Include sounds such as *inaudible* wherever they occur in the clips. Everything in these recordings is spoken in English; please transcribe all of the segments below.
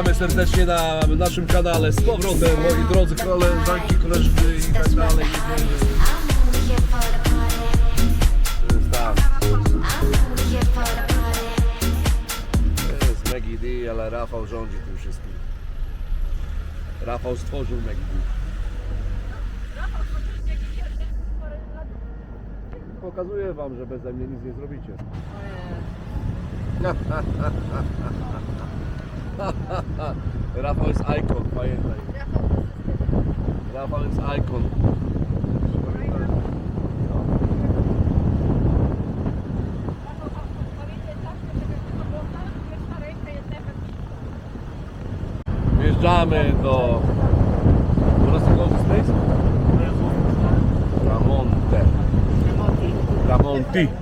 Witamy serdecznie na naszym kanale z powrotem, moi drodzy koleżanki, koleżki i tak dalej. To jest. To jest Maggie D, ale Rafał rządzi tym wszystkim. Rafał stworzył Maggie D. Pokazuję wam, że beze mnie nic nie zrobicie. *laughs* *laughs* Rafał jest ikon, pamiętaj. Rafał jest ikon. Wjeżdżamy do... What's the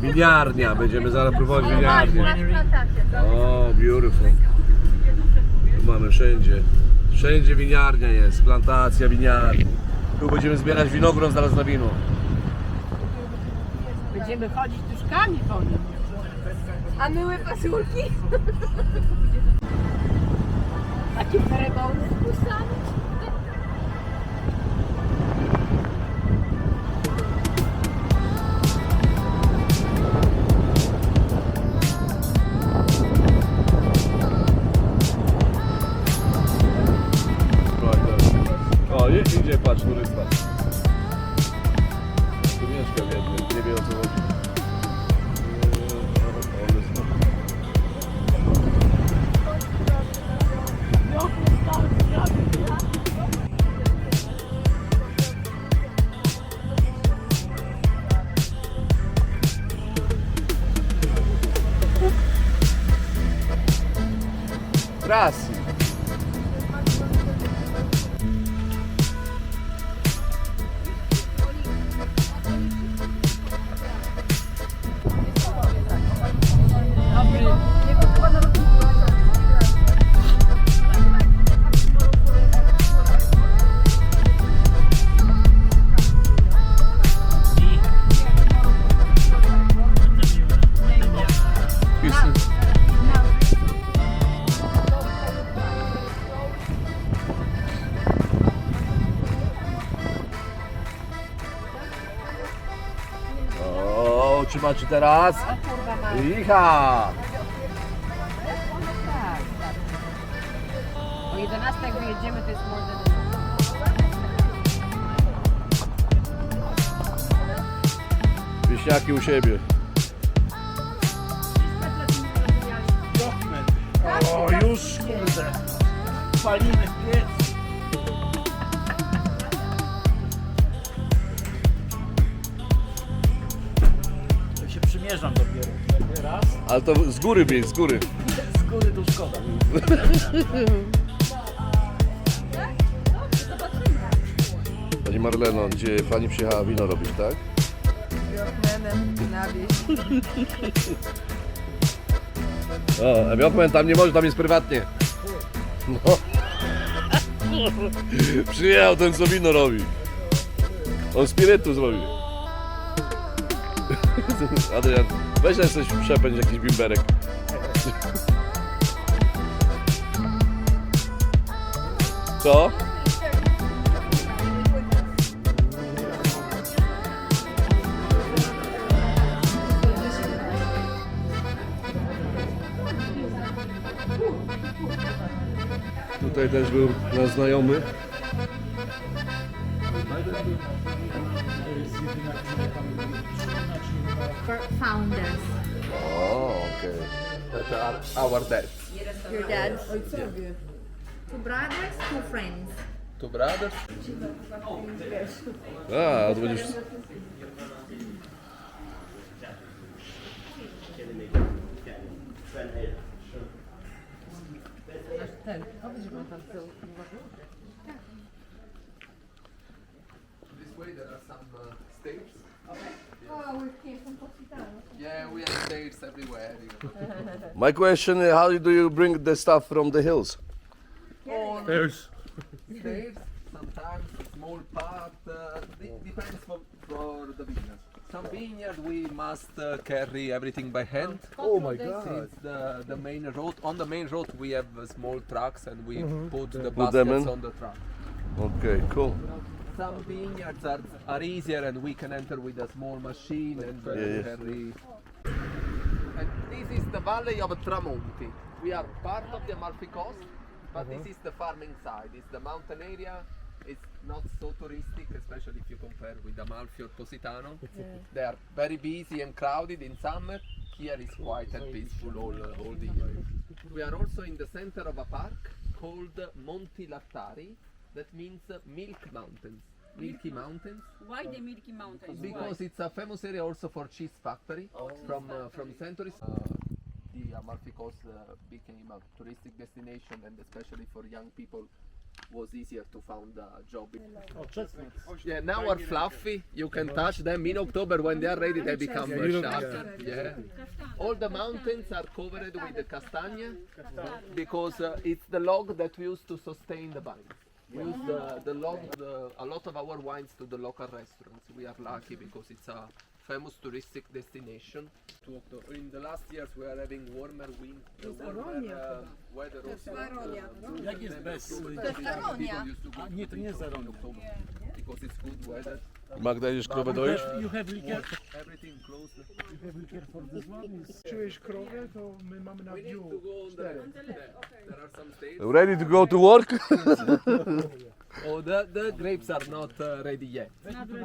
Winiarnia. Będziemy zaraz próbować winiarnię. O, beautiful. Tu mamy wszędzie. Wszędzie winiarnia jest, plantacja winiarni. Tu będziemy zbierać winogron zaraz na wino. Będziemy chodzić tuszkami po nim. A myły pasulki? Takie ferebony z kusami. classe. O, czy macie teraz? Icha! O 11 jak wyjedziemy to jest. Wieśniaki u siebie. O, już kurde. Palimy piec. Ale to z góry bieg, z góry. z góry to szkoda. Pani Marleno, gdzie pani przyjechała wino robić, tak? Bjorkmenem na wieś. O, tam nie może, tam jest prywatnie. No. Przyjechał ten, co wino robi. On spirytu zrobi. *laughs* Adrian, weź nas coś przepędź, jakiś bimberek. Co? Tutaj też był nasz znajomy. Founders. O, okej. That are our dads. Your dad. Two brothers, two friends. Two brothers. A, to będziesz... Ten, tam. This way there are some uh, stairs. Oh, Yeah, we have stairs everywhere. *laughs* My question is, how do you bring the stuff from the hills? There's stairs, sometimes small part. Uh, it depends for, for the business. Some vineyard we must uh, carry everything by hand. Oh my god. Since the, the main road, on the main road we have uh, small trucks and we put the Put them baskets in. on the truck. Okay, cool. Some vineyards are, are easier and we can enter with a small machine and uh, Yeah, yeah. And this is the valley of Tramonti. We are part of the Amalfi Coast, but Uh-huh. this is the farming side. It's the mountain area. It's not so touristic, especially if you compare with Amalfi or Positano. They are very busy and crowded in summer. Here is quiet and peaceful all, uh, all the year. We are also in the center of a park called Monti Lattari. That means uh, Milk Mountains. Milky Mountains Why the Milky Mountains? because it's a famous area also for cheese factory from uh, from centuries. Uh, the Amalfi Coast uh, became a touristic destination and especially for young people was easier to find a job. O, czesnek. Yeah, now are fluffy. You can touch them in October when they are ready. They become uh, sharp. Yeah. All the mountains are covered with the castagna because uh, it's the log that we use to sustain the vines. We use the, the log, the, a lot of our wines to the local restaurants. We are lucky because it's a famous touristic destination. In the last years we are having warmer wind, uh, warmer uh, weather also. Uh, Jak jest bez... people used to go A nie, to nie jest Aronia. because it's good weather. Magda, idziesz krowę You doisz? have, you have liquor? Everything closed. You have liquor for this one? Is... Czułeś krowę, to my mamy na We need dniu. to go on the there. There are some stairs. Ready to go to work? *laughs* Oh, the, the grapes are not uh, ready yet.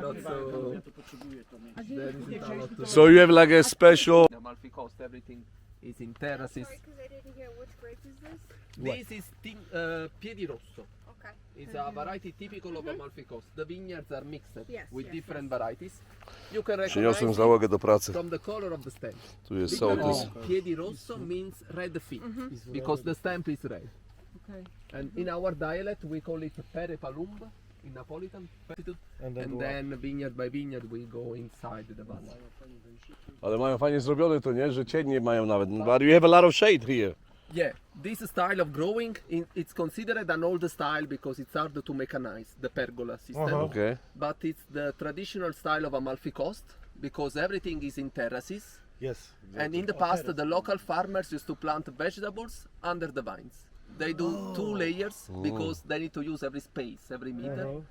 Not so. Ja to potrzebuję to mieć. There isn't a lot of- So you have like a special... The Amalfi Coast, everything is in terraces. Because I didn't hear which grape is this? This is tin, uh, Piedi Rosso. Okay. It's a variety typical of Amalfi Coast. The vineyards are mixed Yes, with yes, different varieties. You can recognize Przyniosłem załogę do pracy. from the color of the stem. Tu jest Because sołtys. Piedi Rosso means red feet because the stamp is red. And in our dialect we call it pere palumba in Napolitan. And then, vineyard by vineyard we go inside the valley. Ale mają fajnie zrobione to, nie? Że cień nie mają nawet. But you have a lot of shade here. Yeah, this style of growing in, it's considered an old style because it's hard to mechanize the pergola system. Okay. But it's the traditional style of Amalfi Coast because everything is in terraces. Yes. And in the past, the local farmers used to plant vegetables under the vines. They do two layers because they need to use every space, every meter.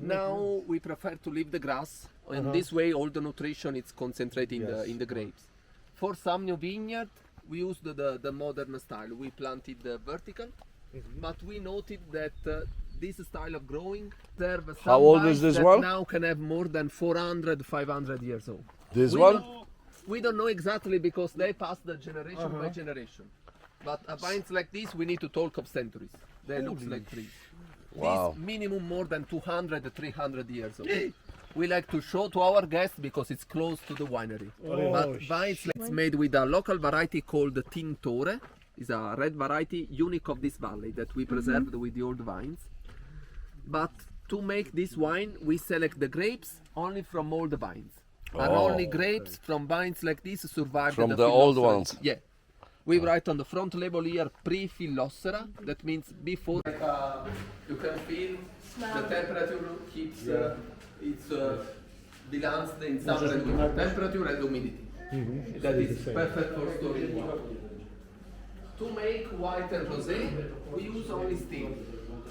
Now we prefer to leave the grass, and this way all the nutrition is concentrated in, the, in the grapes. For some new vineyard, we used the, the, the modern style. We planted the vertical, but we noted that uh, this style of growing serve some How old vines is this that one? now can have more than 400, 500 years old. This We one? don't- we don't know exactly because they pass the generation by generation. But uh, vines like this, we need to talk of centuries. They look like trees. Wow. This minimum more than 200, 300 years old. We like to show to our guests because it's close to the winery. Oh, but vines like it's made with a local variety called Tintore. It's a red variety unique of this valley that we mhm. preserved with the old vines. But to make this wine, we select the grapes only from old vines. And Oh, only grapes from vines like this survive From the, the old ones. Yeah. We write on the front label here pre-phylloxera. That means before. Uh, you can feel the temperature keeps uh, it's uh, balanced in summer and winter. Temperature and humidity. That is perfect for storing wine. To make white and rosé, we use only still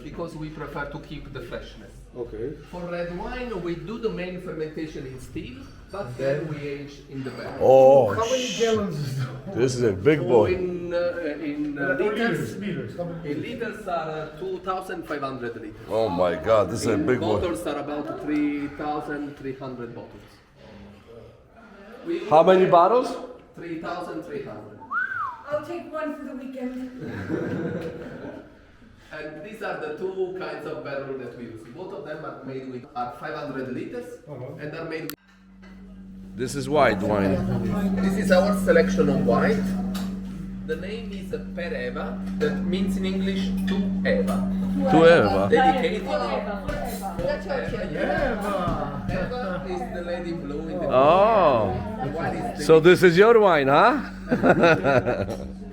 because we prefer to keep the freshness. Okay. For red wine, we do the main fermentation in still, but then we age in the barrel. Oh, How many gallons is this is a big So boy. in uh, in uh, liters, Liters. In liters are uh, 2,500 liters. Oh my god, this is a In big boy. bottles are about 3,300 bottles. We How many bottles? 3,300. I'll take one for the weekend. *laughs* And these are the two kinds of barrel that we use. Both of them are made with are 500 liters uh-huh. and are made. With, This is white wine. this is our selection of white. The name is Pereva, that means in English to Eva. Tu Ewa. Dedicated. That's okay. Eva. Eva is the lady blue in the Oh, wine is so this is your wine, huh? *laughs* *laughs*